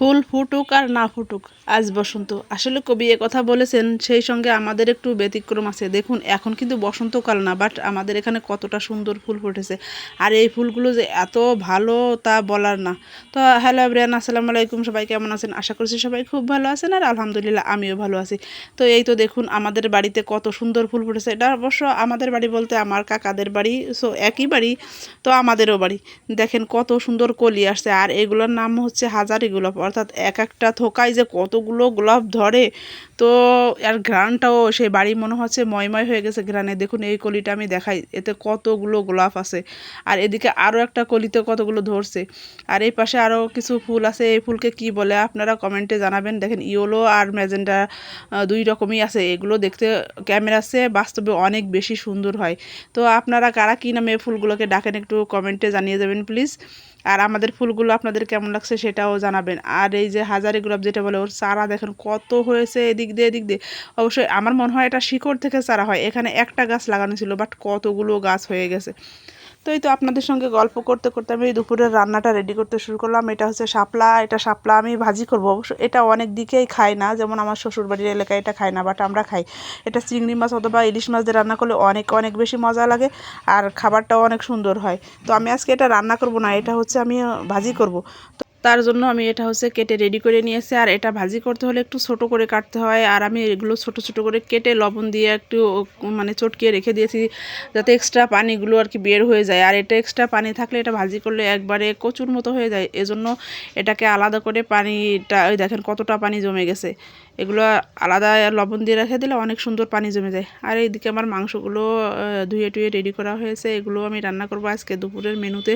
ফুল ফুটুক আর না ফুটুক, আজ বসন্ত। আসলে কবি এ কথা বলেছেন, সেই সঙ্গে আমাদের একটু ব্যতিক্রম আছে। দেখুন, এখন কিন্তু বসন্তকাল না বাট আমাদের এখানে কতটা সুন্দর ফুল ফুটেছে। আর এই ফুলগুলো যে এত ভালো তা বলার না। তো, হ্যালো এভরিয়ান আসসালামু আলাইকুম, সবাই কেমন আছেন? আশা করছি সবাই খুব ভালো আছেন আর আলহামদুলিল্লাহ আমিও ভালো আছি। তো, এই তো দেখুন, আমাদের বাড়িতে কত সুন্দর ফুল ফুটেছে। এটা অবশ্য আমাদের বাড়ি বলতে আমার কাকাদের বাড়ি সো একই বাড়ি, তো আমাদেরও বাড়ি। দেখেন কত সুন্দর কলি আসছে, আর এগুলোর নাম হচ্ছে হাজারি গোলাপ অর্থাৎ এক একটা থোকায় যে কতগুলো গোলাপ ধরে, তো আর ঘ্রাণটাও সেই বাড়ি মনে হচ্ছে ময়ময় হয়ে গেছে ঘ্রাণে। দেখুন এই কলিটা আমি দেখাই, এতে কতগুলো গোলাপ আছে। আর এদিকে আরও একটা কলিতে কতগুলো ধরছে। আর এই পাশে আরও কিছু ফুল আছে, এই ফুলকে কি বলে আপনারা কমেন্টে জানাবেন। দেখেন ইয়োলো আর ম্যাজেন্ডা দুই রকমই আছে। এগুলো দেখতে ক্যামেরাসে বাস্তবে অনেক বেশি সুন্দর হয়। তো আপনারা কারা কী নামে ফুলগুলোকে ডাকেন একটু কমেন্টে জানিয়ে যাবেন প্লিজ। আর আমাদের ফুলগুলো আপনাদের কেমন লাগছে সেটাও জানাবেন। আর এই যে হাজারি গোলাপ যেটা বলে, ওর চারা দেখেন কত হয়েছে এদিক দিয়ে এদিক দিয়ে। অবশ্যই আমার মনে হয় এটা শিকড় থেকে চারা হয়। এখানে একটা গাছ লাগানো ছিল বাট কতগুলো গাছ হয়ে গেছে। তো এই তো আপনাদের সঙ্গে গল্প করতে করতে আমি দুপুরের রান্নাটা রেডি করতে শুরু করলাম। এটা হচ্ছে শাপলা, এটা শাপলা আমি ভাজি করব। অবশ্য এটা অনেক দিকেই খায় না, যেমন আমার শ্বশুরবাড়ির এলাকায় এটা খায় না বাট আমরা খাই। এটা চিংড়ি মাছ অথবা ইলিশ মাছ দিয়ে রান্না করলে অনেক অনেক বেশি মজা লাগে আর খাবারটাও অনেক সুন্দর হয়। তো আমি আজকে এটা রান্না করব না, এটা হচ্ছে আমি ভাজি করব। তো তার জন্য আমি এটা হচ্ছে কেটে রেডি করে নিয়েছি। আর এটা ভাজি করতে হলে একটু ছোট করে কাটতে হয়। আর আমি এগুলো ছোট ছোট করে কেটে লবণ দিয়ে একটু মানে চটকিয়ে রেখে দিয়েছি যাতে এক্সট্রা পানিগুলো আর কি বের হয়ে যায়। আর এটা এক্সট্রা পানি থাকলে এটা ভাজি করলে একবারে কচুর মতো হয়ে যায়। এজন্য এটাকে আলাদা করে পানিটা, ওই দেখেন কতটা পানি জমে গেছে। এগুলো আলাদা লবণ দিয়ে রেখে দিলে অনেক সুন্দর পানি জমে যায়। আর এইদিকে আমার মাংসগুলো ধুয়ে টুয়ে রেডি করা হয়েছে। এগুলো আমি রান্না করব আজকে দুপুরের মেনুতে।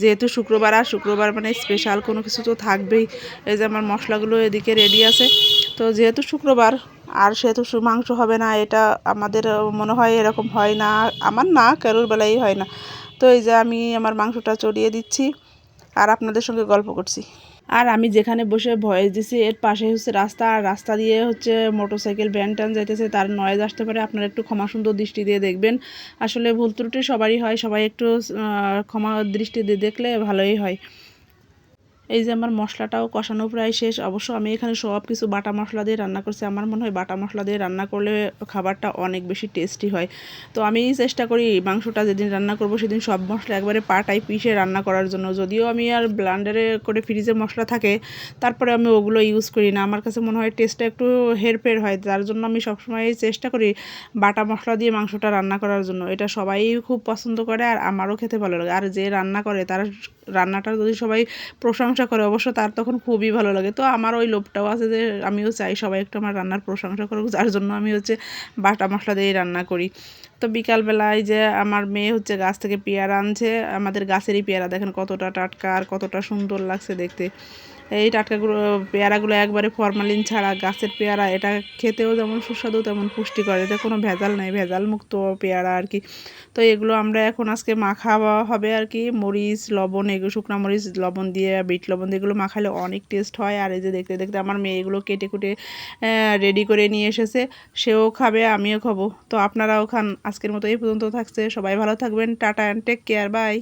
যেহেতু শুক্রবার, আর শুক্রবার মানে স্পেশাল কোনো কিছু তো থাকবেই। এই যে আমার মশলাগুলো এদিকে রেডি আছে। তো যেহেতু শুক্রবার, আর সেহেতু মাংস হবে না, এটা আমাদের মনে হয় এরকম হয় না। আমার না, কারোর বেলাই হয় না। তো এই যে আমি আমার মাংসটা চড়িয়ে দিচ্ছি। আর আপনাদের সঙ্গে গল্প করছি। আর আমি যেখানে বসে ভয়েস দিছি, এর পাশে হচ্ছে রাস্তা, আর রাস্তা দিয়ে হচ্ছে মোটরসাইকেল ব্যান ট্যান যাইতেছে, তার নয়েজ আসতে পারে। আপনারা একটু ক্ষমা সুন্দর দৃষ্টি দিয়ে দেখবেন। আসলে ভুল ত্রুটি সবারই হয়, সবাই একটু ক্ষমা দৃষ্টি দিয়ে দেখলে ভালোই হয়। এই যে আমার মশলাটাও কষানো প্রায় শেষ। অবশ্য আমি এখানে সব কিছু বাটা মশলা দিয়ে রান্না করছি। আমার মনে হয় বাটা মশলা দিয়ে রান্না করলে খাবারটা অনেক বেশি টেস্টি হয়। তো আমি চেষ্টা করি মাংসটা যেদিন রান্না করব সেদিন সব মশলা একবারে পাটাই পিষে রান্না করার জন্য। যদিও আমি আর ব্লান্ডারে করে ফ্রিজে মশলা থাকে, তারপরে আমি ওগুলো ইউজ করি না। আমার কাছে মনে হয় টেস্টটা একটু হেরফের হয়। তার জন্য আমি সবসময় চেষ্টা করি বাটা মশলা দিয়ে মাংসটা রান্না করার জন্য। এটা সবাই খুব পছন্দ করে আর আমারও খেতে ভালো লাগে। আর যে রান্না করে, তার রান্নাটা যদি সবাই প্রশংসা করে, অবশ্য তার তখন খুবই ভালো লাগে। তো আমার ওই লোভটাও আছে যে, আমিও চাই সবাই একটু আমার রান্নার প্রশংসা করুক, যার জন্য আমি হচ্ছে বাটা মশলা দিয়েই রান্না করি। তো বিকালবেলায় যে আমার মেয়ে হচ্ছে গাছ থেকে পেয়ারা আনছে, আমাদের গাছেরই পেয়ারা, দেখেন কতটা টাটকা আর কতটা সুন্দর লাগছে দেখতে। এই টাটকাগুলো, পেয়ারাগুলো একবারে ফরমালিন ছাড়া, গাছের পেয়ারা, এটা খেতেও যেমন সুস্বাদু, তেমন পুষ্টিকর। এটা কোনো ভেজাল নেই ভেজাল মুক্ত পেয়ারা আর কি। তো এগুলো আমরা এখন আজকে মাখা হবে আর কি। মরিচ, লবণ এগুলো শুকনো মরিচ, লবণ দিয়ে, বিট লবণ দিয়ে এগুলো মাখালে অনেক টেস্ট হয়। আর এই যে দেখতে দেখতে আমার মেয়ে এগুলো কেটে কুটে রেডি করে নিয়ে এসেছে। সেও খাবে, আমিও খাব। তো আপনারাও খান। আজকের মতো এই পর্যন্ত থাকছে। সবাই ভালো থাকবেন। Tata and take care bye